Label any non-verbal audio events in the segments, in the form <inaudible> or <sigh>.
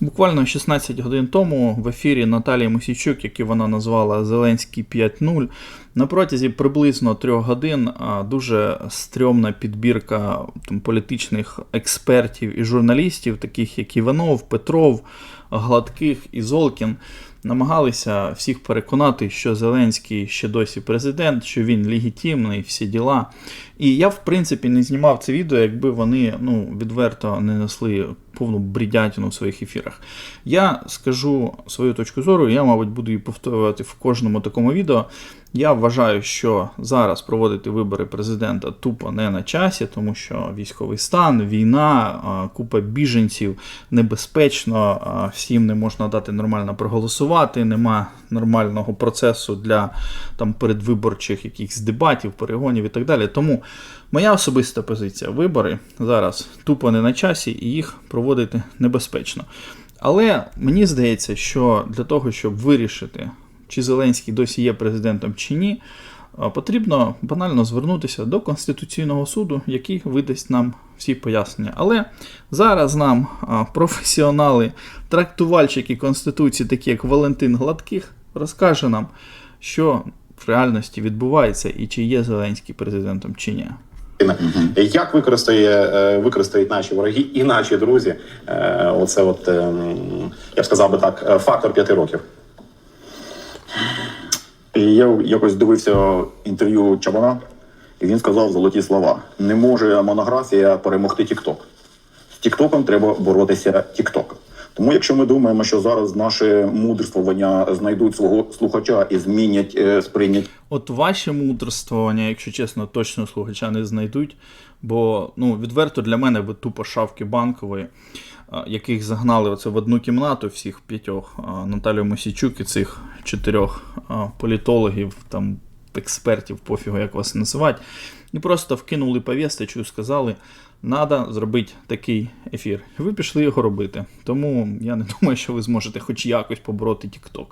Буквально 16 годин тому в ефірі Наталії Мосійчук, які вона назвала Зеленський 5.0, на протязі приблизно трьох годин дуже стрьомна підбірка там, політичних експертів і журналістів, таких як Іванов, Петров, Гладких і Золкін, намагалися всіх переконати, що Зеленський ще досі президент, що він легітимний, всі діла. І я, в принципі, не знімав це відео, якби вони ну, відверто не несли повну бредятину в своїх ефірах. Я скажу свою точку зору, я, мабуть, буду її повторювати в кожному такому відео. Я вважаю, що зараз проводити вибори президента тупо не на часі, тому що військовий стан, війна, купа біженців небезпечно, всім не можна дати нормально проголосувати, нема нормального процесу для там передвиборчих якихось дебатів, перегонів і так далі. Тому моя особиста позиція: вибори зараз тупо не на часі і їх проводити небезпечно. Але мені здається, що для того, щоб вирішити, чи Зеленський досі є президентом чи ні, потрібно банально звернутися до Конституційного суду, який видасть нам всі пояснення. Але зараз нам професіонали, трактувальщики Конституції, такі як Валентин Гладких, розкаже нам, що в реальності відбувається і чи є Зеленський президентом чи ні. Як використає е, використають наші вороги і наші друзі? е, Оце, от ем, я б сказав би так, е, фактор п'яти років. Я якось дивився інтерв'ю Чабана, і він сказав золоті слова: не може монографія перемогти Тікток. З Тіктоком треба боротися Тікток. Тому, якщо ми думаємо, що зараз наше мудрствування знайдуть свого слухача і змінять е, сприйняття От ваше мудрствування, якщо чесно, точно слухача не знайдуть. Бо ну, відверто для мене ви тупо шавки банкової, яких загнали оце в одну кімнату всіх п'ятьох а, Наталію Мосійчук і цих чотирьох політологів, там, експертів, пофігу, як вас називати, і просто вкинули повісточку і сказали, треба зробити такий ефір. Ви пішли його робити. Тому я не <laughs> думаю, що ви зможете хоч якось побороти TikTok.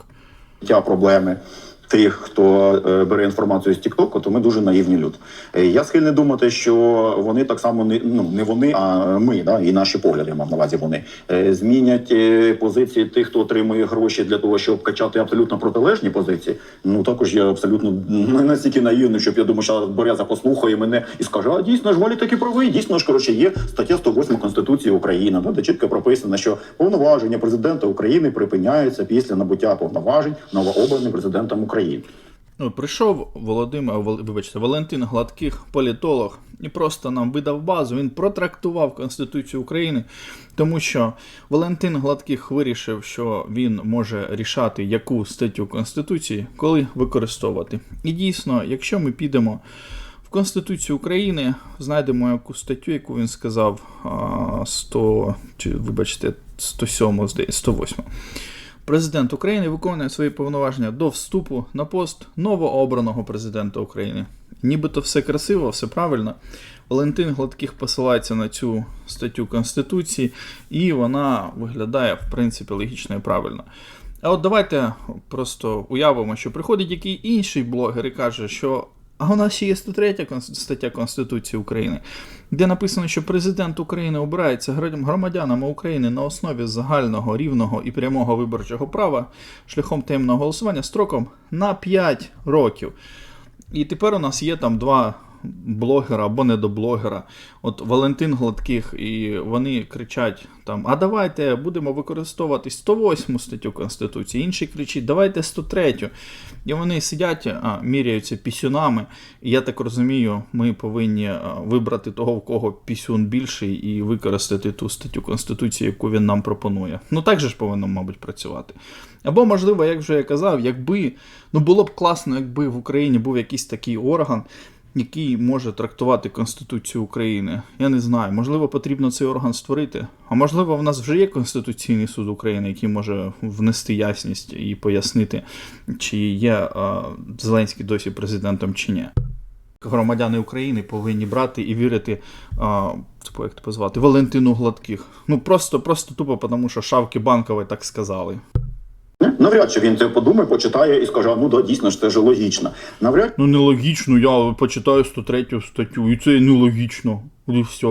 проблеми тих, хто е, бере інформацію з Тіктоку, то ми дуже наївні люди. Е, Я схильний думати, що вони так само не ну не вони, а ми, да, і наші погляди, я мав на увазі вони е, змінять позиції тих, хто отримує гроші для того, щоб качати абсолютно протилежні позиції. Ну також я абсолютно не настільки наївний, щоб я думаю, що Боряза послухає мене і скаже: а дійсно ж Валі таки правий, дійсно ж коротше є стаття 108 Конституції України, да, де чітко прописано, що повноваження президента України припиняються після набуття повноважень новообраним президентом України. Ну, прийшов Володимир, вибачте, Валентин Гладких, політолог, і просто нам видав базу. Він протрактував Конституцію України, тому що Валентин Гладких вирішив, що він може рішати, яку статтю Конституції, коли використовувати. І дійсно, якщо ми підемо в Конституцію України, знайдемо яку статтю, яку він сказав, 100, чи, вибачте, 107, 108. Президент України виконує свої повноваження до вступу на пост новообраного президента України. Нібито все красиво, все правильно. Валентин Гладких посилається на цю статтю Конституції, і вона виглядає, в принципі, логічно і правильно. А от давайте просто уявимо, що приходить який інший блогер і каже, що а у нас ще є 103 конс- стаття Конституції України, де написано, що президент України обирається громадянами України на основі загального, рівного і прямого виборчого права шляхом таємного голосування строком на 5 років. І тепер у нас є там два блогера або недоблогера. От Валентин Гладких, і вони кричать там: А давайте будемо використовувати 108 статтю Конституції. Інший кричить, давайте 103. І вони сидять, а, міряються пісюнами. І я так розумію, ми повинні вибрати того, в кого пісюн більший, і використати ту статтю Конституції, яку він нам пропонує. Ну так же ж повинно, мабуть, працювати. Або, можливо, як вже я казав, якби ну було б класно, якби в Україні був якийсь такий орган, який може трактувати Конституцію України. Я не знаю, можливо, потрібно цей орган створити. А можливо, в нас вже є Конституційний суд України, який може внести ясність і пояснити, чи є Зеленський досі президентом чи ні. Громадяни України повинні брати і вірити, а, як тебе звати, Валентину Гладких. Ну просто, просто тупо, тому що шавки банкові так сказали. Навряд чи він це подумає, почитає і скаже: а ну да, дійсно ж це ж логічно. Навряд Ну, нелогічно, я почитаю 103 статтю, і це нелогічно. І все.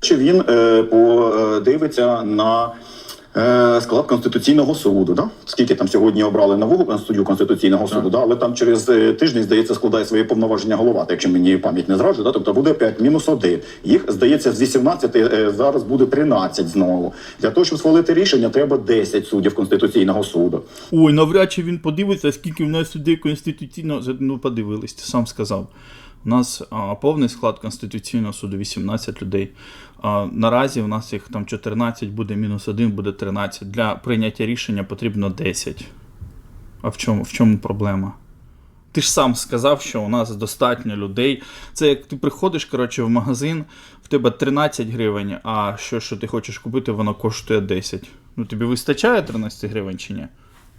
чи він е, подивиться на Е, Склад Конституційного суду, да? скільки там сьогодні обрали нового суддю Конституційного суду, да? але там через е, тиждень, здається, складає свої повноваження голова, якщо мені пам'ять не зраджує, да? тобто буде 5 мінус 1. Їх, здається, з 18 е, зараз буде 13 знову. Для того, щоб схвалити рішення, треба 10 суддів Конституційного суду. Ой, навряд чи він подивиться, скільки в нас судей конституційного ну подивились, ти сам сказав. У нас а, повний склад Конституційного суду 18 людей. А, наразі у нас їх там 14, буде мінус 1, буде 13. Для прийняття рішення потрібно 10. А в чому, в чому проблема? Ти ж сам сказав, що у нас достатньо людей. Це як ти приходиш коротше, в магазин, в тебе 13 гривень, а що, що ти хочеш купити, воно коштує 10. Ну тобі вистачає 13 гривень чи ні?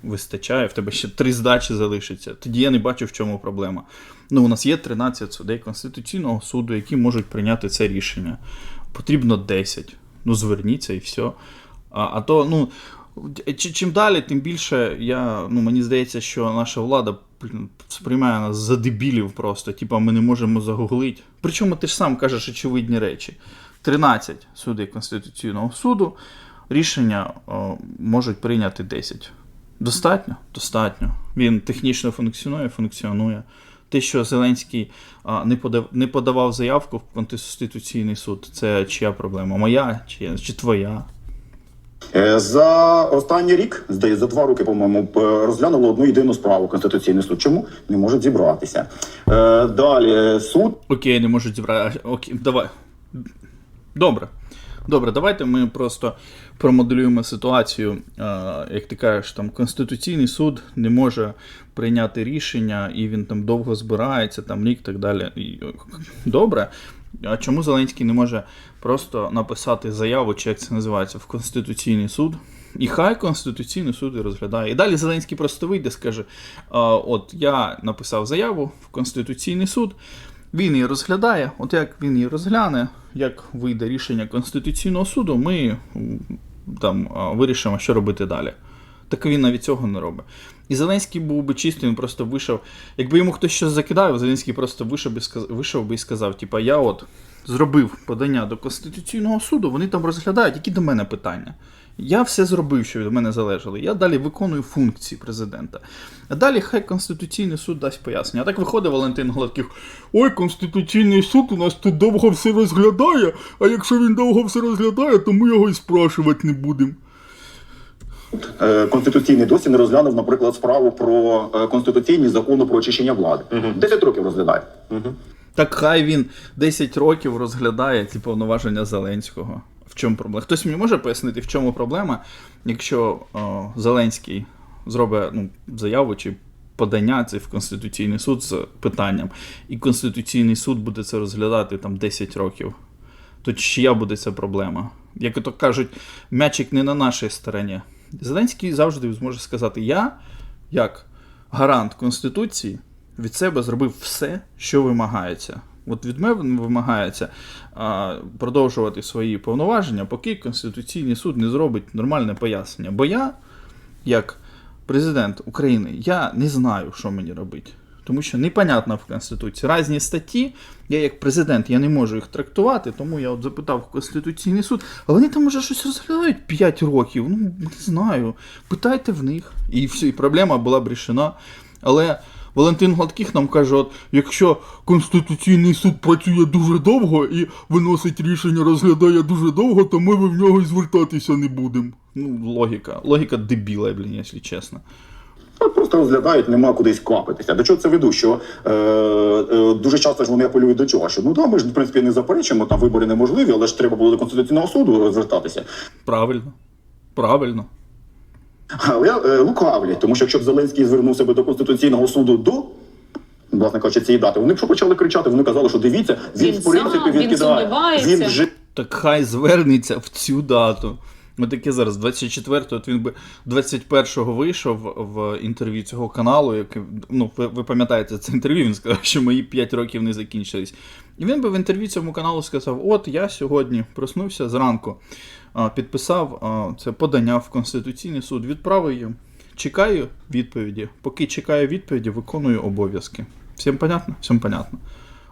Вистачає, в тебе ще три здачі залишиться. Тоді я не бачу, в чому проблема. Ну, у нас є 13 судей Конституційного суду, які можуть прийняти це рішення. Потрібно 10. Ну, зверніться і все. А, а то, ну, чим далі, тим більше я, ну, мені здається, що наша влада сприймає нас за дебілів просто. Типа ми не можемо загуглити. Причому ти ж сам кажеш очевидні речі. 13 судей Конституційного суду, рішення о, можуть прийняти 10. Достатньо? Достатньо. Він технічно функціонує, функціонує. Те, що Зеленський а, не, подав, не подавав заявку в Конституційний суд, це чия проблема? Моя чи, чи твоя? Е, За останній рік, здається, за два роки, по-моєму, розглянуло одну єдину справу Конституційний суд. Чому не можуть зібратися? Е, Далі суд Окей, не можуть зібрати. а, Окей, давай. Добре. Добре, давайте ми просто промоделюємо ситуацію. Як ти кажеш, там Конституційний суд не може прийняти рішення, і він там довго збирається, там рік так далі. Добре. А чому Зеленський не може просто написати заяву, чи як це називається, в Конституційний суд? І хай Конституційний суд і розглядає. І далі Зеленський просто вийде, скаже: от я написав заяву в Конституційний суд, він її розглядає. От як він її розгляне, як вийде рішення Конституційного суду, ми там вирішимо, що робити далі. Так він навіть цього не робить. І Зеленський був би чистий, він просто вийшов. Якби йому хтось щось закидав, Зеленський просто вийшов сказ- вийшов би і сказав: типа, я от зробив подання до Конституційного суду, вони там розглядають, які до мене питання. Я все зробив, що від мене залежало. Я далі виконую функції президента. А далі хай Конституційний суд дасть пояснення. А так виходить Валентин Гладких. Ой, Конституційний суд у нас тут довго все розглядає, а якщо він довго все розглядає, то ми його і спрашувати не будемо. е, конституційний досі не розглянув, наприклад, справу про е, конституційні закони про очищення влади. 10 років розглядає. Так хай він 10 років розглядає ці повноваження Зеленського. В чому проблема? Хтось мені може пояснити, в чому проблема, якщо о, Зеленський зробить ну, заяву чи подання це в Конституційний суд з питанням, і Конституційний суд буде це розглядати там 10 років. То чия буде ця проблема? Як то кажуть, м'ячик не на нашій стороні. Зеленський завжди зможе сказати: Я, як гарант Конституції, від себе зробив все, що вимагається. От від мене вимагається а, продовжувати свої повноваження, поки Конституційний суд не зробить нормальне пояснення. Бо я, як президент України, я не знаю, що мені робити. Тому що непонятно в Конституції. Разні статті, я як президент я не можу їх трактувати, тому я от запитав Конституційний суд, а вони там уже щось розглядають 5 років. Ну, не знаю. Питайте в них. І все, і проблема була б рішена. Але Валентин Гладких нам каже: от якщо Конституційний суд працює дуже довго і виносить рішення, розглядає дуже довго, то ми в нього і звертатися не будемо. Ну, логіка. Логіка дебіла, блін, якщо чесно. Просто розглядають, нема кудись квапитися. До чого це веду? Що е, е, дуже часто ж вони апелюють до чого? Що ну да, ми ж в принципі не заперечимо, там вибори неможливі, але ж треба було до конституційного суду звертатися. Правильно. Правильно. Але е, лукавлять, тому що якщо б Зеленський звернув себе до конституційного суду до. Власне кажучи, цієї дати, вони б що почали кричати, вони казали, що дивіться, він, Він в принципі він відкидає. сумнівається. Він вже Так хай звернеться в цю дату. Ми таке зараз, 24-го, от він би 21-го вийшов в інтерв'ю цього каналу, який, ну, ви, ви пам'ятаєте це інтерв'ю, він сказав, що мої 5 років не закінчились. І він би в інтерв'ю цьому каналу сказав: От я сьогодні проснувся зранку, підписав це подання в Конституційний суд, відправив їм. Чекаю відповіді. Поки чекаю відповіді, виконую обов'язки. Всім понятно? Всім понятно.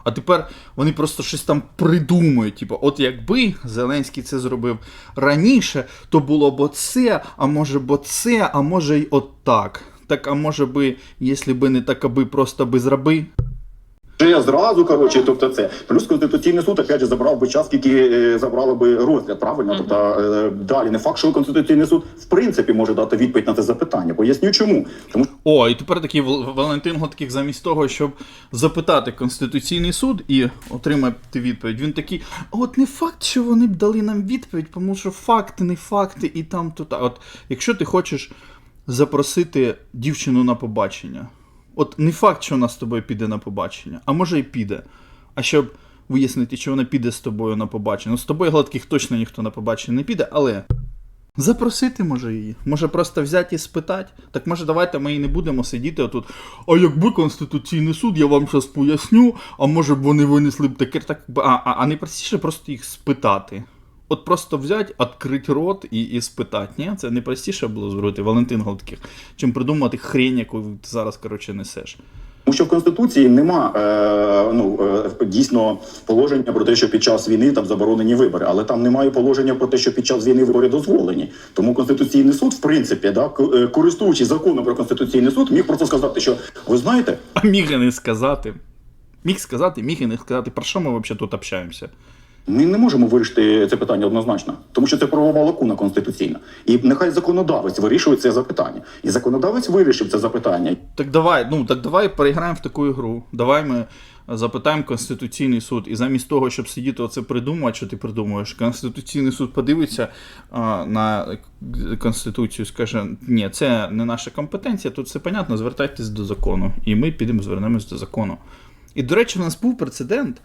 А тепер вони просто щось там придумують. Типу, от якби Зеленський це зробив раніше, то було б оце, а може б оце, а може й от так. Так, а може би, якщо би не так, аби просто би зроби. Вже зразу, коротше, тобто це. Плюс Конституційний суд, опять же, забрав би час, скільки е, забрало би розгляд, правильно? Тобто е, далі не факт, що Конституційний суд в принципі може дати відповідь на це запитання. Поясню чому. Тому О, і тепер такий Валентин Гладких, замість того, щоб запитати Конституційний суд і отримати відповідь, він такий: «А от не факт, що вони б дали нам відповідь, тому що факти, не факти, і там то та. От якщо ти хочеш запросити дівчину на побачення, от не факт, що вона з тобою піде на побачення, а може й піде. А щоб вияснити, чи вона піде з тобою на побачення. Ну, з тобою гладких точно ніхто на побачення не піде, але. Запросити може її. Може просто взяти і спитати. Так може давайте ми і не будемо сидіти отут. А якби Конституційний суд, я вам зараз поясню, а може б вони винесли б таке, так а, а, а не простіше просто їх спитати. От просто взяти, відкрити рот і, і спитати. Ні, це не простіше було зробити Валентин Гладких, чим придумати хрень, яку ти зараз, коротше, несеш. Тому що в конституції нема е, ну е, дійсно положення про те, що під час війни там заборонені вибори, але там немає положення про те, що під час війни вибори дозволені. Тому конституційний суд, в принципі, да е, користуючись законом про конституційний суд, міг просто сказати, що ви знаєте, А міг і не сказати. Міг сказати, міг і не сказати, про що ми взагалі тут общаємося. Ми не можемо вирішити це питання однозначно, тому що це правова лакуна конституційна, і нехай законодавець вирішує це запитання, і законодавець вирішив це запитання. Так давай, ну так давай переграємо в таку ігру. Давай ми запитаємо Конституційний суд. І замість того, щоб сидіти оце придумувати, що ти придумуєш, Конституційний суд подивиться а, на Конституцію, скаже: ні, це не наша компетенція, тут все понятно, звертайтесь до закону. І ми підемо звернемось до закону. І, до речі, в нас був прецедент.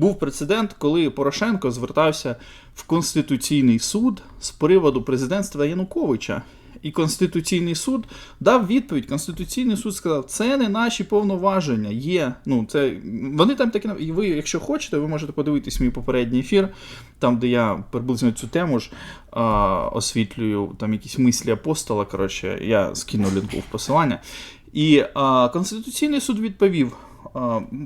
Був прецедент, коли Порошенко звертався в Конституційний суд з приводу президентства Януковича. І Конституційний суд дав відповідь. Конституційний суд сказав, це не наші повноваження. Є. Ну, це вони там такі. І ви, якщо хочете, ви можете подивитись мій попередній ефір, там, де я приблизно цю тему ж а, освітлюю, там якісь мислі апостола. Коротше, я скину лінку в посилання. І а, Конституційний суд відповів.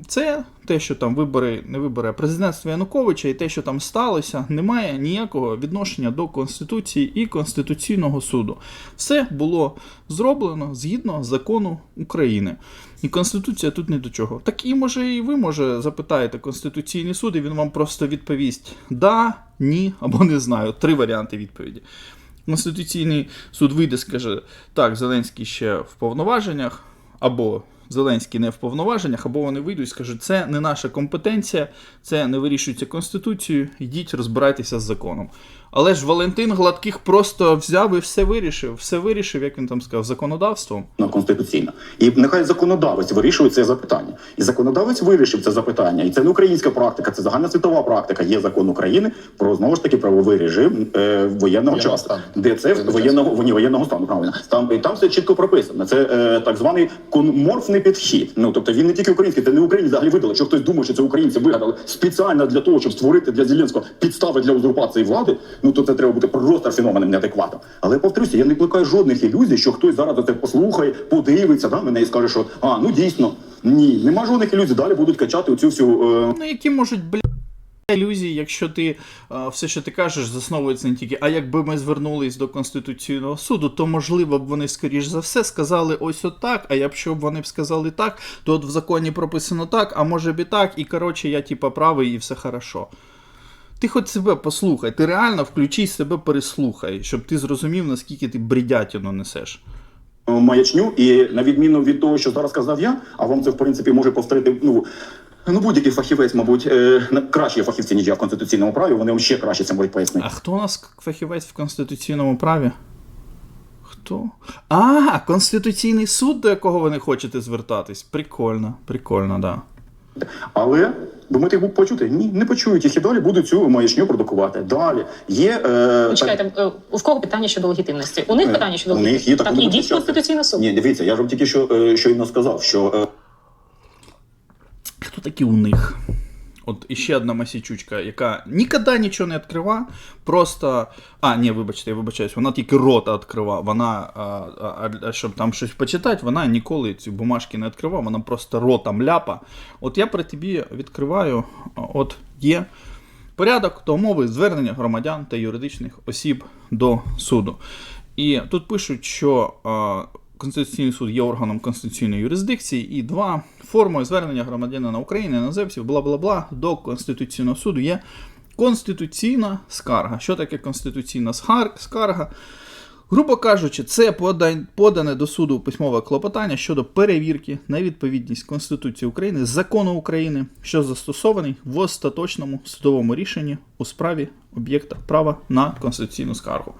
Це те, що там вибори, не вибори, а президентство Януковича і те, що там сталося, не має ніякого відношення до Конституції і Конституційного суду. Все було зроблено згідно закону України. І Конституція тут не до чого. Так і може і ви може запитаєте Конституційний суд, і він вам просто відповість да, ні або не знаю. Три варіанти відповіді. Конституційний суд вийде, скаже, так, Зеленський ще в повноваженнях, або Зеленський не в повноваженнях, або вони вийдуть і скажуть, це не наша компетенція, це не вирішується Конституцією, йдіть розбирайтеся з законом. Але ж Валентин Гладких просто взяв і все вирішив. Все вирішив, як він там сказав, законодавством. на конституційна. І нехай законодавець вирішує це запитання. І законодавець вирішив це запитання. І це не українська практика, це загальна світова практика. Є закон України про знову ж таки правовий режим е, воєнного часу, де це Воєнного воєнного ні, воєнного стану. Правильно там і там все чітко прописано. Це е, так званий конморфний підхід. Ну тобто він не тільки український, це не Україні взагалі видали. Якщо хтось думає, що це українці вигадали спеціально для того, щоб створити для Зеленського підстави для узурпації влади. Ну то це треба бути просто феноменом неадекватом. Але повторюся, я не плекаю жодних ілюзій, що хтось зараз це послухає, подивиться да, мене і скаже, що а ну дійсно ні, нема жодних ілюзій. Далі будуть качати оцю всю. Е, Ну, які можуть бля. Ілюзії, якщо ти е, все, що ти кажеш, засновується не тільки, а якби ми звернулись до Конституційного суду, то можливо б вони, скоріш за все, сказали ось отак, а якщо б вони б сказали так, то от в законі прописано так, а може б і так, і коротше, я типа правий, і все хорошо. Ти хоч себе послухай, ти реально включи себе переслухай, щоб ти зрозумів, наскільки ти бредятину несеш. маячню, і на відміну від того, що зараз сказав я, а вам це в принципі може повторити. Ну ну будь-який фахівець, мабуть, е, кращі фахівці ніж я в конституційному праві. Вони вам ще краще це можуть пояснити. А хто у нас фахівець в конституційному праві? Хто? А, Конституційний суд, до якого ви не хочете звертатись. Прикольно, прикольно, да. Але думаєте, їх почути? Ні, не почують їх і далі будуть цю маячню продукувати. Далі є е, Почекайте, е, у кого питання щодо легітимності? У них Е, питання щодо у них є, так Так, вони ідіть в почати. Конституційний суд. Ні, дивіться, я ж вам тільки що е, щойно сказав, що е, Хто такі у них? От іще одна масічучка, яка ніколи нічого не відкрива, просто. А, ні, вибачте, я вибачаюсь, вона тільки рота відкрива. Вона, а, а, а щоб там щось почитати, вона ніколи ці бумажки не відкрива, вона просто ротом ляпа. От я при тобі відкриваю, от є порядок та умови звернення громадян та юридичних осіб до суду. І тут пишуть, що Конституційний суд є органом конституційної юрисдикції, і два формою звернення громадянина України, іноземців, бла бла бла до Конституційного суду є конституційна скарга. Що таке конституційна скарга? Грубо кажучи, це подане до суду письмове клопотання щодо перевірки на відповідність Конституції України закону України, що застосований в остаточному судовому рішенні у справі об'єкта права на конституційну скаргу.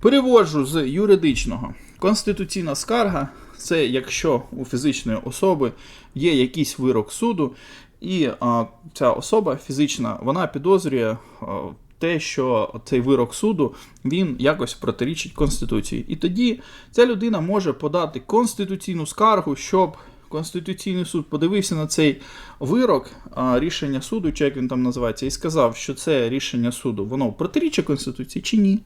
Переводжу з юридичного. Конституційна скарга це якщо у фізичної особи є якийсь вирок суду, і а, ця особа фізична вона підозрює а, те, що цей вирок суду він якось протирічить Конституції. І тоді ця людина може подати конституційну скаргу, щоб Конституційний суд подивився на цей вирок, а, рішення суду, чи як він там називається, і сказав, що це рішення суду воно протирічить Конституції чи ні.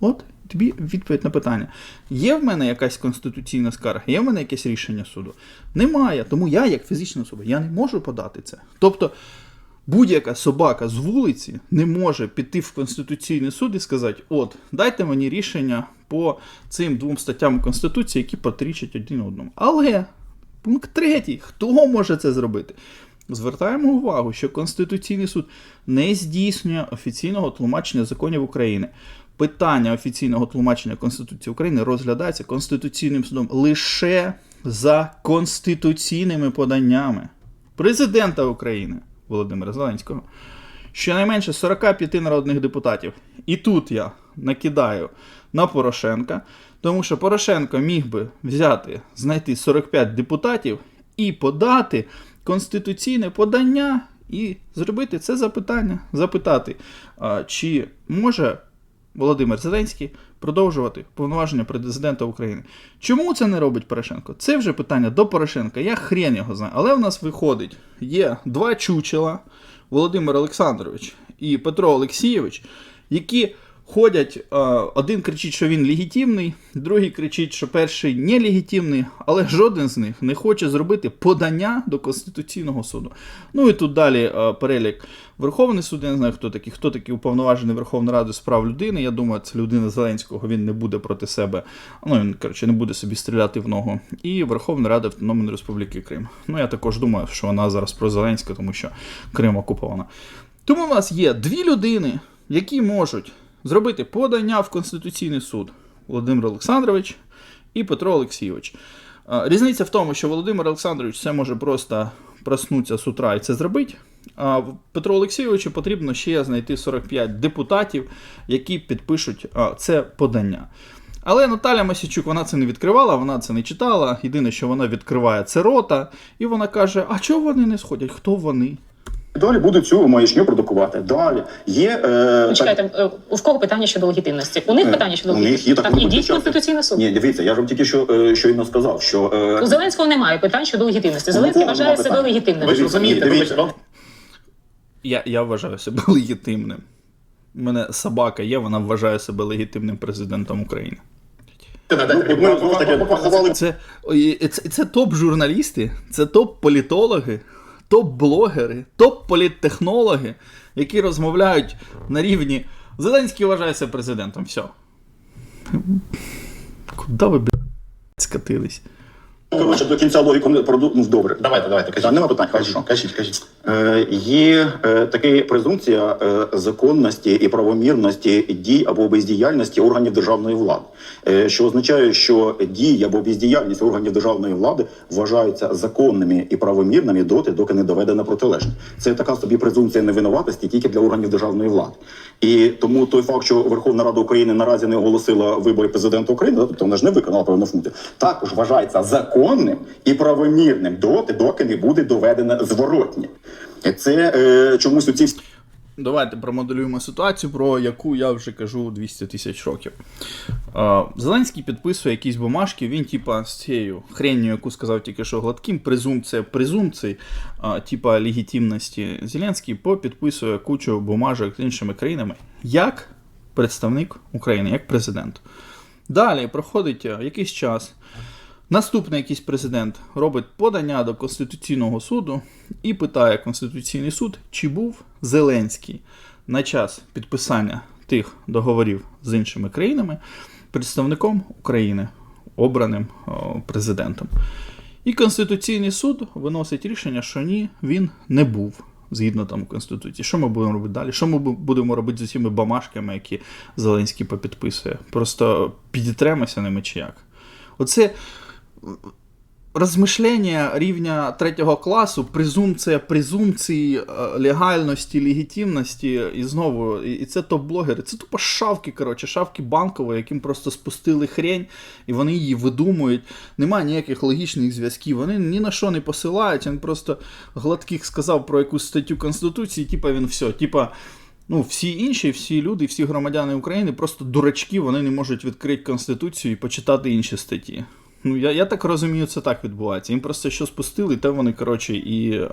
От тобі відповідь на питання. Є в мене якась конституційна скарга, є в мене якесь рішення суду? Немає. Тому я, як фізична особа, я не можу подати це. Тобто будь-яка собака з вулиці не може піти в Конституційний суд і сказати: от, дайте мені рішення по цим двом статтям Конституції, які протирічать один одному. Але пункт третій, хто може це зробити? Звертаємо увагу, що Конституційний суд не здійснює офіційного тлумачення законів України. Питання офіційного тлумачення Конституції України розглядається Конституційним судом лише за конституційними поданнями президента України Володимира Зеленського. Щонайменше 45 народних депутатів. І тут я накидаю на Порошенка, тому що Порошенко міг би взяти, знайти 45 депутатів і подати конституційне подання і зробити це запитання, запитати, чи може Володимир Зеленський продовжувати повноваження президента України. Чому це не робить Порошенко? Це вже питання до Порошенка. Я хрен його знаю. Але в нас виходить: є два чучела, Володимир Олександрович і Петро Олексійович, які ходять, е, один кричить, що він легітимний, другий кричить, що перший нелегітимний, але жоден з них не хоче зробити подання до Конституційного суду. Ну і тут далі е, перелік Верховний суд, я не знаю, хто такий, хто такий уповноважений Верховної Ради з прав людини. Я думаю, це людина Зеленського, він не буде проти себе, ну він коротше не буде собі стріляти в ногу. І Верховна Рада Автономної Республіки Крим. Ну я також думаю, що вона зараз про Зеленського, тому що Крим окупована. Тому в нас є дві людини, які можуть зробити подання в Конституційний суд Володимир Олександрович і Петро Олексійович. Різниця в тому, що Володимир Олександрович це може просто проснутися з утра і це зробити. А в Петру Олексійовичу потрібно ще знайти 45 депутатів, які підпишуть це подання. Але Наталя Масічук вона це не відкривала, вона це не читала. Єдине, що вона відкриває, це рота, і вона каже: А чого вони не сходять? Хто вони? Далі будуть цю маячню продукувати. Далі є е, так, Почекайте, е, у кого питання щодо легітимності? У них Е, питання щодо у них легітимності. є Так, такого ідіть. Конституційний суд. ні, дивіться, я ж вам тільки що е, щойно сказав, що е, У Зеленського немає питань щодо легітимності. Зеленський вважає себе легітимним. Ви ж розумієте, Дивіться. Я, я вважаю себе <laughs> легітимним. У мене собака є, вона вважає себе легітимним президентом України. ну, Це, це, це топ-журналісти, це топ-політологи, топ-блогери, топ-політтехнологи, які розмовляють на рівні Зеленський вважається президентом. Все. Куди ви, б скатились? Коротше до кінця логіку не проду... ну, добре. Давайте, давайте, кажіть. нема питань, Кажіть, хорошо. кажіть, кажіть. Е, Є е, така презумпція е, законності і правомірності дій або бездіяльності органів державної влади, е, що означає, що дії або бездіяльність органів державної влади вважаються законними і правомірними доти, доки не доведено протилежне. Це така собі презумпція невинуватості тільки для органів державної влади. І тому той факт, що Верховна Рада України наразі не оголосила вибори президента України, да, тобто вона ж не виконала певну функцію, також вважається законним і правомірним доти, доки не буде доведено зворотнє. Це е, чомусь у цій давайте промоделюємо ситуацію, про яку я вже кажу 200 тисяч років. Е, Зеленський підписує якісь бумажки, він, типа, з цією хренню, яку сказав тільки що Гладким, презумпція презумпцій, е, типа легітимності Зеленський підписує кучу бумажок з іншими країнами як представник України, як президент. Далі проходить е, якийсь час. Наступний якийсь президент робить подання до Конституційного суду і питає Конституційний суд, чи був Зеленський на час підписання тих договорів з іншими країнами представником України, обраним президентом. І Конституційний суд виносить рішення, що ні, він не був. Згідно там Конституції. Що ми будемо робити далі? Що ми будемо робити з усіма бумажками, які Зеленський попідписує? Просто підітремося ними чи як? Оце розмишлення рівня третього класу, презумпція презумпції е, легальності, легітимності, і знову, і це топ-блогери. Це тупо шавки, коротше, шавки банкові, яким просто спустили хрень, і вони її видумують. Немає ніяких логічних зв'язків. Вони ні на що не посилають. Він просто гладких сказав про якусь статтю Конституції, типа він все, типа. Ну, всі інші, всі люди, всі громадяни України просто дурачки, вони не можуть відкрити Конституцію і почитати інші статті. Ну, я, я так розумію, це так відбувається. Їм просто що спустили, те вони, коротше, і е,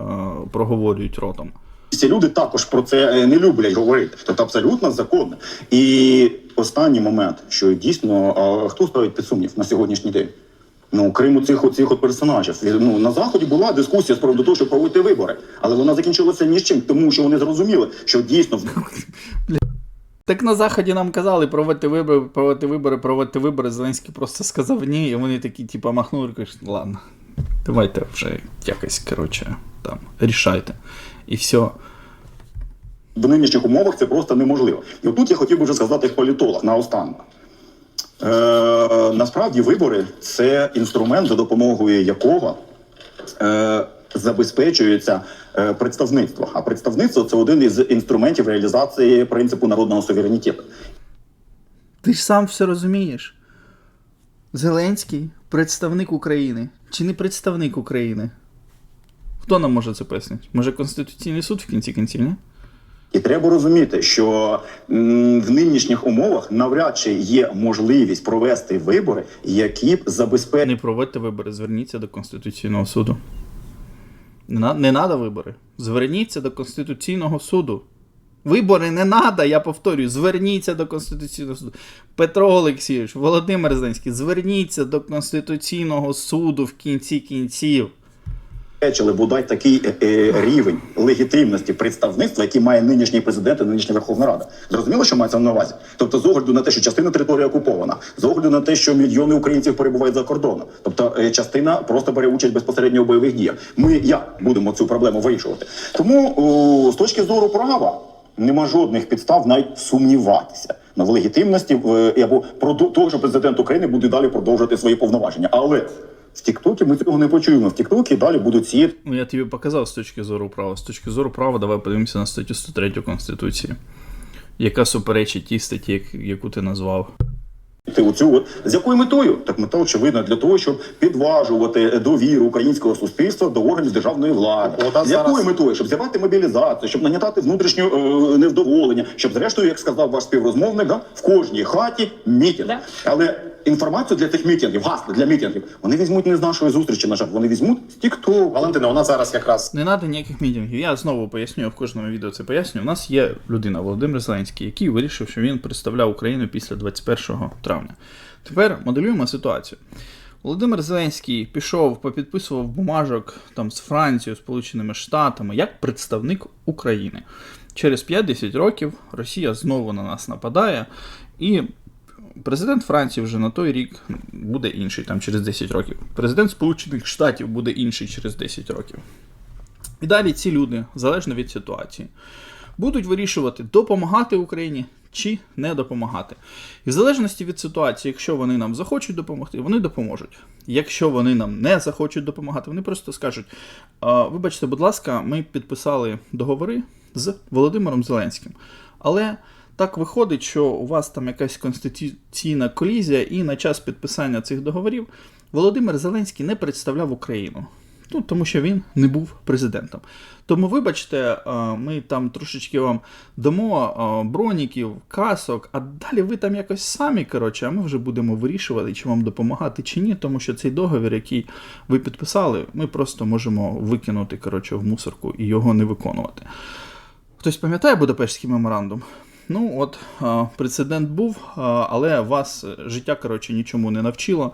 проговорюють ротом. Ці люди також про це е, не люблять говорити. Тобто абсолютно законно. І останній момент, що дійсно а, хто ставить під сумнів на сьогоднішній день? Ну, крім цих цих от персонажів. Ну на заході була дискусія з приводу того, щоб проводити вибори, але вона закінчилася ні з чим, тому що вони зрозуміли, що дійсно <laughs> Так на Заході нам казали проводити вибори, проводити вибори, проводити вибори. Зеленський просто сказав ні, і вони такі, типа, махнули, кажуть, ладно, давайте вже якось, коротше, там, рішайте. І все. в нинішніх умовах це просто неможливо. І отут я хотів би вже сказати як політолог наостанок. Е, насправді вибори це інструмент, за допомогою якого е, забезпечується е, представництво. А представництво це один із інструментів реалізації принципу народного суверенітету. Ти ж сам все розумієш. Зеленський представник України. Чи не представник України? Хто нам може це пояснити? Може Конституційний суд в кінці кінців, ні? І треба розуміти, що в нинішніх умовах навряд чи є можливість провести вибори, які б забезпечили Не проводьте вибори, зверніться до Конституційного суду. Не, надо вибори. Зверніться до Конституційного суду. Вибори не надо, я повторюю, зверніться до Конституційного суду. Петро Олексійович, Володимир Зеленський, зверніться до Конституційного суду в кінці кінців. Забезпечили бодай такий е, е, рівень легітимності представництва, який має нинішній президент і нинішня Верховна Рада. Зрозуміло, що мається на увазі? Тобто, з огляду на те, що частина території окупована, з огляду на те, що мільйони українців перебувають за кордоном, тобто е, частина просто бере участь безпосередньо у бойових діях. Ми як будемо цю проблему вирішувати? Тому о, з точки зору права нема жодних підстав навіть сумніватися. На в легітимності в- або того, що президент України буде далі продовжувати свої повноваження. Але в Тіктокі ми цього не почуємо. В Тіктокі далі будуть сіяти Ну, я тобі показав з точки зору права. З точки зору права, давай подивимося на статтю 103 Конституції, яка суперечить тій статті, яку ти назвав. оцю от з якою метою? Так мета очевидна для того, щоб підважувати довіру українського суспільства до органів державної влади. А з якою зараз- метою? Щоб зірвати мобілізацію, щоб нагнітати внутрішнє е, невдоволення, щоб, зрештою, як сказав ваш співрозмовник, да, в кожній хаті мітінг. Да. Але інформацію для цих мітингів, гасла для мітингів, вони візьмуть не з нашої зустрічі, на жаль, вони візьмуть з TikTok. Валентина, у нас зараз якраз Не треба ніяких мітингів. Я знову поясню, я в кожному відео це поясню. У нас є людина Володимир Зеленський, який вирішив, що він представляв Україну після 21 травня. Тепер моделюємо ситуацію. Володимир Зеленський пішов, попідписував бумажок там з Францією, Сполученими Штатами як представник України. Через 5-10 років Росія знову на нас нападає, і президент Франції вже на той рік буде інший, там через 10 років. Президент Сполучених Штатів буде інший через 10 років. І далі ці люди, залежно від ситуації, будуть вирішувати, допомагати Україні чи не допомагати. І в залежності від ситуації, якщо вони нам захочуть допомогти, вони допоможуть. Якщо вони нам не захочуть допомагати, вони просто скажуть: вибачте, будь ласка, ми підписали договори з Володимиром Зеленським. Але так виходить, що у вас там якась конституційна колізія, і на час підписання цих договорів Володимир Зеленський не представляв Україну. Ну, тому що він не був президентом. Тому, вибачте, е, ми там трошечки вам дамо е, броніків, касок, а далі ви там якось самі, коротше, а ми вже будемо вирішувати, чи вам допомагати, чи ні, тому що цей договір, який ви підписали, ми просто можемо викинути коротше, в мусорку і його не виконувати. Хтось пам'ятає Будапештський меморандум? Ну, от е, прецедент був, е, але вас е, життя, коротше, нічому не навчило.